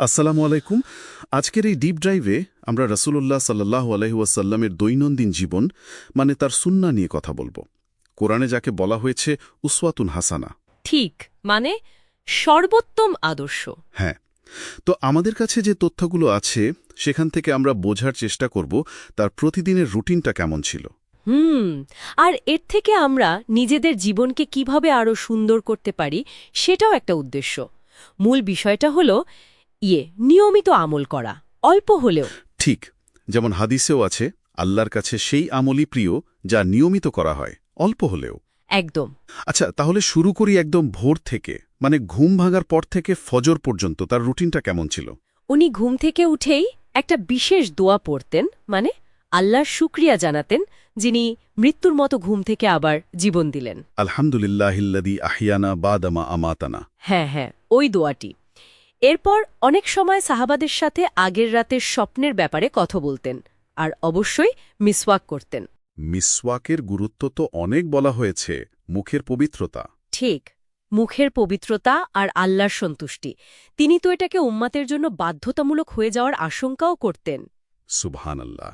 আসসালামু আলাইকুম। আজকের এই ডিপ ড্রাইভে আমরা রাসূলুল্লাহ সাল্লাহ আলহিউসাল্লামের দৈনন্দিন জীবন মানে তার সুন্না নিয়ে কথা বলব। কোরআনে যাকে বলা হয়েছে উসওয়াতুন হাসানা। ঠিক মানে সর্বোত্তম আদর্শ। হ্যাঁ তো আমাদের কাছে যে তথ্যগুলো আছে সেখান থেকে আমরা বোঝার চেষ্টা করব তার প্রতিদিনের রুটিনটা কেমন ছিল। হুম আর এর থেকে আমরা নিজেদের জীবনকে কীভাবে আরও সুন্দর করতে পারি সেটাও একটা উদ্দেশ্য। মূল বিষয়টা হলো ইয়ে নিয়মিত আমল করা অল্প হলেও। ঠিক যেমন হাদিসেও আছে আল্লাহর কাছে সেই আমলই প্রিয় যা নিয়মিত করা হয় অল্প হলেও। একদম। আচ্ছা তাহলে শুরু করি একদম ভোর থেকে মানে ঘুম ভাঙার পর থেকে ফজর পর্যন্ত তার রুটিনটা কেমন ছিল? উনি ঘুম থেকে উঠেই একটা বিশেষ দোয়া পড়তেন মানে আল্লাহর শুক্রিয়া জানাতেন যিনি মৃত্যুর মতো ঘুম থেকে আবার জীবন দিলেন। আলহামদুলিল্লাহিল্লাদি আহিয়ানা বাদামা আমাতানা। হ্যাঁ হ্যাঁ ওই দোয়াটি। এরপর অনেক সময় সাহাবাদের সাথে আগের রাতের স্বপ্নের ব্যাপারে কথা বলতেন আর অবশ্যই মিসওয়াক করতেন। মিসওয়াকের গুরুত্ব তো অনেক বলা হয়েছে মুখের পবিত্রতা। ঠিক মুখের পবিত্রতা আর আল্লাহর সন্তুষ্টি। তিনি তো এটাকে উম্মাতের জন্য বাধ্যতামূলক হয়ে যাওয়ার আশঙ্কাও করতেন। সুবহান আল্লাহ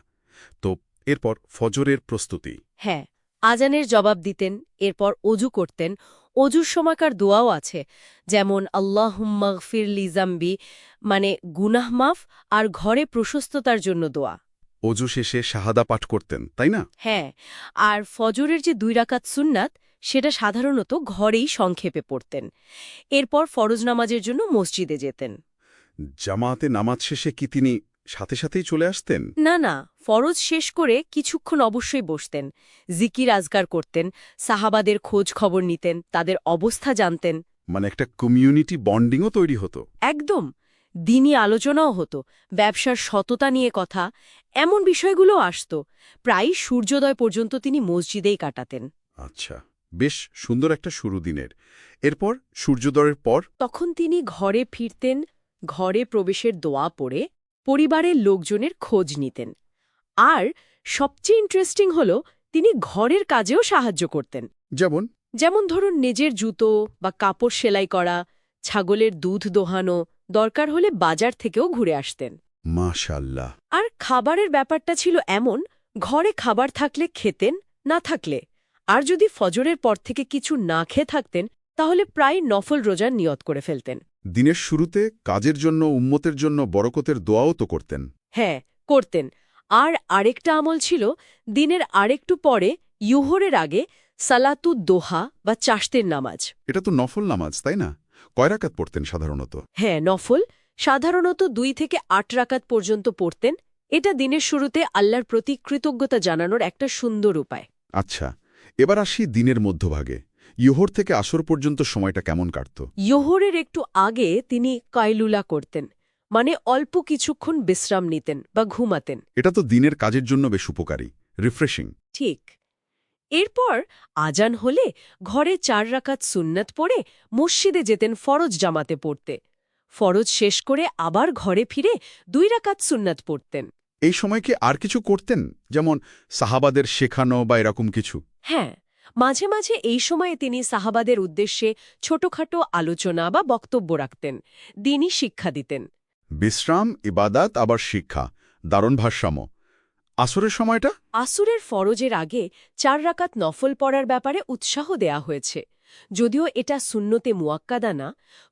তো এরপর ফজরের প্রস্তুতি। হ্যাঁ আজানের জবাব দিতেন এরপর অজু করতেন অজুর সময়কার দোয়াও আছে যেমন আল্লাহুম্মাগফির লিজাম্বি মানে গুনাহ মাফ আর ঘরে প্রশস্ততার জন্য দোয়া। অজু শেষে শাহাদা পাঠ করতেন তাই না? হ্যাঁ আর ফজরের যে দুই রাকাত সুন্নাত সেটা সাধারণত ঘরেই সংক্ষেপে পড়তেন। এরপর ফরজ নামাজের জন্য মসজিদে যেতেন। জামাতে নামাজ শেষে কি তিনি সাথে সাথেই চলে আসতেন? না না ফরজ শেষ করে কিছুক্ষণ অবশ্যই বসতেন জিকির আজগার করতেন সাহাবাদের খোঁজ খবর নিতেন তাদের অবস্থা জানতেন। মানে একটা কমিউনিটি বন্ডিংও তৈরি হতো? একদম দিনই আলোচনাও হতো ব্যবসার সততা নিয়ে কথা এমন বিষয়গুলো আসত প্রায় সূর্যোদয় পর্যন্ত তিনি মসজিদেই কাটাতেন। আচ্ছা বেশ সুন্দর একটা শুরু দিনের। এরপর সূর্যোদয়ের পর? তখন তিনি ঘরে ফিরতেন ঘরে প্রবেশের দোয়া পড়ে পরিবারের লোকজনের খোঁজ নিতেন। আর সবচেয়ে ইন্টারেস্টিং হল তিনি ঘরের কাজেও সাহায্য করতেন। যেমন? যেমন ধরুন নিজের জুতো বা কাপড় সেলাই করা ছাগলের দুধ দোহানো দরকার হলে বাজার থেকেও ঘুরে আসতেন। মাশাল্লাহ আর খাবারের ব্যাপারটা ছিল এমন ঘরে খাবার থাকলে খেতেন না থাকলে। আর যদি ফজরের পর থেকে কিছু না খেয়ে থাকতেন তাহলে প্রায় নফল রোজার নিয়ত করে ফেলতেন। দিনের শুরুতে কাজের জন্য উম্মতের জন্য বরকতের দোয়াও তো করতেন। হ্যাঁ করতেন। আর আরেকটা আমল ছিল দিনের আরেকটু পরে ইউহরের আগে সালাতু দোহা বা চাষতের নামাজ। এটা তো নফল নামাজ তাই না? কয় রাকাত পড়তেন সাধারণত? হ্যাঁ নফল। সাধারণত দুই থেকে আট রাকাত পর্যন্ত পড়তেন। এটা দিনের শুরুতে আল্লাহর প্রতি কৃতজ্ঞতা জানানোর একটা সুন্দর উপায়। আচ্ছা এবার আসি দিনের মধ্যভাগে। ইহোর থেকে আসর পর্যন্ত সময়টা কেমন কাটত? ইয়োহরের একটু আগে তিনি কাইলুলা করতেন মানে অল্প কিছুক্ষণ বিশ্রাম নিতেন বা ঘুমাতেন। এটা তো দিনের কাজের জন্য বেশ উপকারী রিফ্রেশিং ঠিক। এরপর আজান হলে ঘরে চার রাকাত সুন্নাত পড়ে মসজিদে যেতেন ফরজ জামাতে পড়তে। ফরজ শেষ করে আবার ঘরে ফিরে দুই রাকাত সুন্নাত পড়তেন। এই সময় কি আর কিছু করতেন? যেমন সাহাবাদের শেখানো বা এরকম কিছু? হ্যাঁ মাঝে মাঝে এই সময়ে তিনি সাহাবাদের উদ্দেশ্যে ছোটখাটো আলোচনা বা বক্তব্য রাখতেন দিনই শিক্ষা দিতেন। বিশ্রাম ইবাদাত আবার শিক্ষা দারুণ ভারসাম্য। আসরের সময়টা? আসুরের ফরজের আগে চার রাকাত নফল পড়ার ব্যাপারে উৎসাহ দেয়া হয়েছে। যদিও এটা শূন্যতে মুয়াক্কাদা না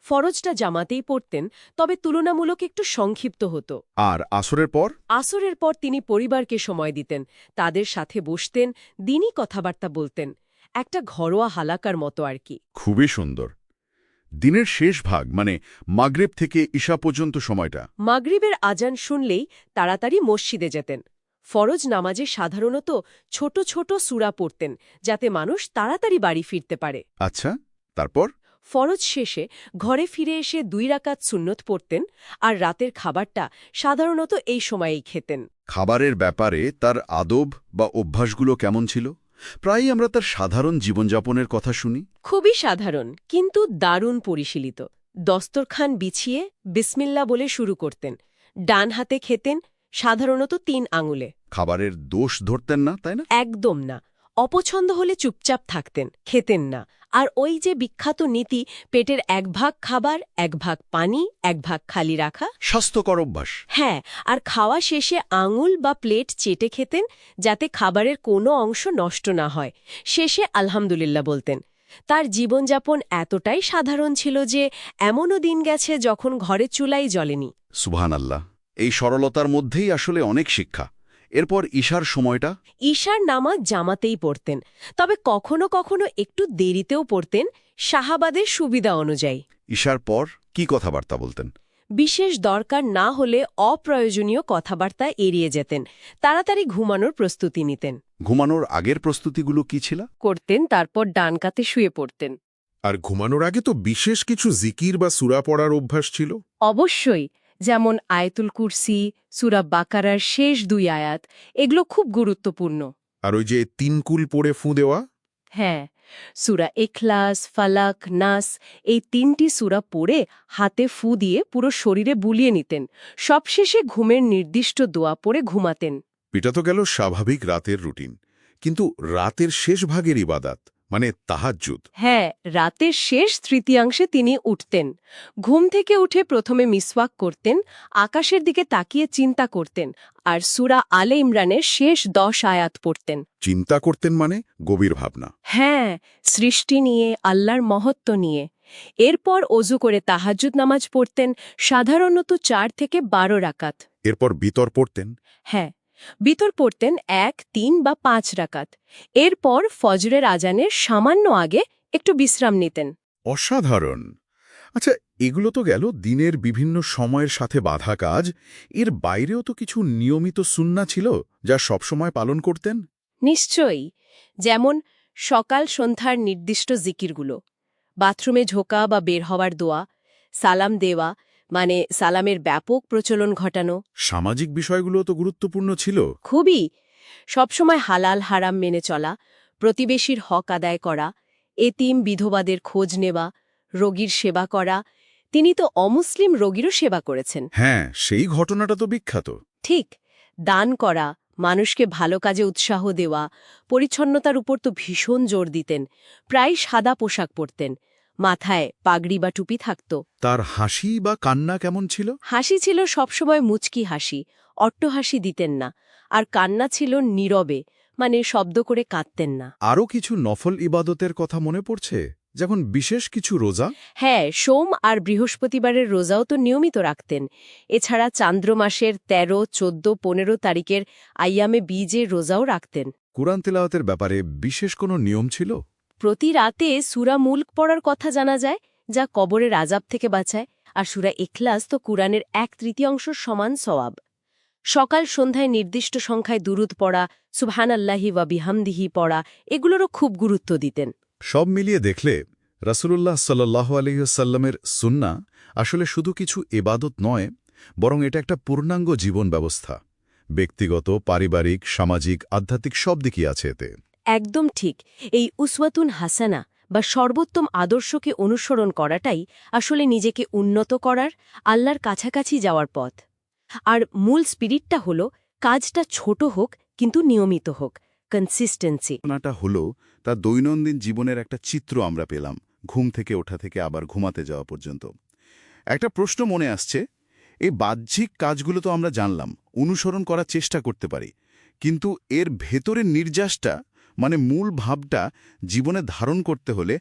ফরজটা জামাতেই পড়তেন তবে তুলনামূলক একটু সংক্ষিপ্ত হতো। আর আসরের পর? আসরের পর তিনি পরিবারকে সময় দিতেন তাদের সাথে বসতেন দিনই কথাবার্তা বলতেন। একটা ঘরোয়া হালাকার মতো আর কি। খুবই সুন্দর। দিনের শেষ ভাগ মানে মাগরেব থেকে ঈশা পর্যন্ত সময়টা। মাগরিবের আজান শুনলেই তাড়াতাড়ি মসজিদে যেতেন। ফরজ নামাজে সাধারণত ছোট ছোট সুরা পড়তেন যাতে মানুষ তাড়াতাড়ি বাড়ি ফিরতে পারে। আচ্ছা তারপর? ফরজ শেষে ঘরে ফিরে এসে দুই রাকাত সুন্নত পড়তেন আর রাতের খাবারটা সাধারণত এই সময়েই খেতেন। খাবারের ব্যাপারে তার আদব বা অভ্যাসগুলো কেমন ছিল? প্রায়ই আমরা তার সাধারণ জীবনযাপনের কথা শুনি। খুবই সাধারণ কিন্তু দারুণ পরিশীলিত। দস্তরখান বিছিয়ে বিসমিল্লা বলে শুরু করতেন। ডান হাতে খেতেন সাধারণত তিন আঙুলে। খাবারের দোষ ধরতেন না তাই না? একদম না। অপছন্দ হলে চুপচাপ থাকতেন খেতেন না। আর ওই যে বিখ্যাত নীতি পেটের এক ভাগ খাবার এক ভাগ পানি এক ভাগ খালি রাখা। স্বাস্থ্যকর অভ্যাস। হ্যাঁ আর খাওয়া শেষে আঙুল বা প্লেট চেটে খেতেন যাতে খাবারের কোনো অংশ নষ্ট না হয়। শেষে আলহামদুলিল্লাহ বলতেন। তার জীবনযাপন এতটাই সাধারণ ছিল যে এমনও দিন গেছে যখন ঘরে চুলাই জ্বলেনি। সুবহান আল্লাহ এই সরলতার মধ্যেই আসলে অনেক শিক্ষা। এরপর ঈশার সময়টা? ঈশার নামাজ জামাতেই পড়তেন তবে কখনো কখনো একটু দেরিতেও পড়তেন শাহাবাদের সুবিধা অনুযায়ী। ঈশার পর কি কথাবার্তা বলতেন? বিশেষ দরকার না হলে অপ্রয়োজনীয় কথাবার্তা এড়িয়ে যেতেন তাড়াতাড়ি ঘুমানোর প্রস্তুতি নিতেন। ঘুমানোর আগের প্রস্তুতিগুলো কি ছিল? করতেন তারপর ডান কাতে শুয়ে পড়তেন। আর ঘুমানোর আগে তো বিশেষ কিছু জিকির বা সুরা পড়ার অভ্যাস ছিল? অবশ্যই যেমন আয়তুল কুরসি সুরা বাকারার শেষ দুই আয়াত এগুলো খুব গুরুত্বপূর্ণ। আর ওই যে তিনকুল পড়ে ফুঁ দেওয়া? হ্যাঁ সুরা এখলাস ফালাক নাস এই তিনটি সুরা পড়ে হাতে ফু দিয়ে পুরো শরীরে বুলিয়ে নিতেন। সবশেষে ঘুমের নির্দিষ্ট দোয়া পড়ে ঘুমাতেন। এটা তো গেল স্বাভাবিক রাতের রুটিন। কিন্তু রাতের শেষ ভাগের ইবাদাত মানে তাহাজ্জুদ। হ্যাঁ রাতের শেষ তৃতীয়াংশে তিনি উঠতেন। ঘুম থেকে উঠে প্রথমে মিসওয়াক করতেন আকাশের দিকে তাকিয়ে চিন্তা করতেন আর সুরা আলে ইমরানের শেষ দশ আয়াত পড়তেন। চিন্তা করতেন মানে গভীর ভাবনা। হ্যাঁ সৃষ্টি নিয়ে আল্লাহর মহত্ব নিয়ে। এরপর অজু করে তাহাজ্জুদ নামাজ পড়তেন সাধারণত চার থেকে বারো রাকাত। এরপর বিতর পড়তেন? হ্যাঁ। বিতর পড়তেন এক তিন বা পাঁচ রাকাত। এরপর ফজরের আজানের সামান্য আগে একটু বিশ্রাম নিতেন। অসাধারণ। আচ্ছা এগুলো তো গেল দিনের বিভিন্ন সময়ের সাথে বাধা কাজ। এর বাইরেও তো কিছু নিয়মিত সুন্না ছিল যা সবসময় পালন করতেন? নিশ্চয়ই। যেমন সকাল সন্ধ্যার নির্দিষ্ট জিকিরগুলো। বাথরুমে ঝোঁকা বা বের হওয়ার দোয়া সালাম দেওয়া মানে সালামের ব্যাপক প্রচলন ঘটানো। সামাজিক বিষয়গুলো তো গুরুত্বপূর্ণ ছিল। খুবই। সবসময় হালাল হারাম মেনে চলা প্রতিবেশীর হক আদায় করা এতিম বিধবাদের খোঁজ নেওয়া রোগীর সেবা করা তিনি তো অমুসলিম রোগীরও সেবা করেছেন। হ্যাঁ সেই ঘটনাটা তো বিখ্যাত। ঠিক দান করা মানুষকে ভালো কাজে উৎসাহ দেওয়া পরিচ্ছন্নতার উপর তো ভীষণ জোর দিতেন প্রায় সাদা পোশাক পরতেন। মাথায় পাগড়ি বা টুপি থাকত। তার হাসি বা কান্না কেমন ছিল? হাসি ছিল সবসময় মুচকি হাসি অট্টহাসি দিতেন না আর কান্না ছিল নীরবে মানে শব্দ করে কাঁদতেন না। আরও কিছু নফল ইবাদতের কথা মনে পড়ছে? যেমন বিশেষ কিছু রোজা? হ্যাঁ সোম আর বৃহস্পতিবারের রোজাও তো নিয়মিত রাখতেন। এছাড়া চান্দ্র মাসের তেরো চোদ্দ পনেরো তারিখের আইয়ামে বীজে রোজাও রাখতেন। কুরআন তেলাওয়াতের ব্যাপারে বিশেষ কোনো নিয়ম ছিল? প্রতি রাতে সুরা মুল্ক পড়ার কথা জানা যায়, যা কবরের আজাব থেকে বাঁচায়, আর সুরা এখলাস তো কুরআনের এক তৃতীয়াংশ সমান সওয়াব। সকাল সন্ধ্যায় নির্দিষ্ট সংখ্যায় দুরুদ পড়া সুবহান আল্লাহি ওয়া বিহামদিহি পড়া, এগুলোরও খুব গুরুত্ব দিতেন। সব মিলিয়ে দেখলে, রাসূলুল্লাহ সাল্লাহ আলহিসাল্লামের সুন্না আসলে শুধু কিছু এবাদত নয়, বরং এটা একটা পূর্ণাঙ্গ জীবন ব্যবস্থা। ব্যক্তিগত, পারিবারিক, সামাজিক, আধ্যাত্মিক সব দিকই আছে এতে। একদম ঠিক। এই উসওয়াতুন হাসানা বা সর্বোত্তম আদর্শকে অনুসরণ করাটাই আসলে নিজেকে উন্নত করার, আল্লাহর কাছাকাছি যাওয়ার পথ। আর মূল স্পিরিটটা হল, কাজটা ছোট হোক কিন্তু নিয়মিত হোক কনসিস্টেন্সি ঘটনাটা হলো তার দৈনন্দিন জীবনের একটা চিত্র আমরা পেলাম, ঘুম থেকে ওঠা থেকে আবার ঘুমাতে যাওয়া পর্যন্ত। একটা প্রশ্ন মনে আসছে, এই বাহ্যিক কাজগুলো তো আমরা জানলাম, অনুসরণ করার চেষ্টা করতে পারি, কিন্তু এর ভেতরের নির্যাসটা মানে মূল ভাবটা জীবনে ধারণ করতে হলে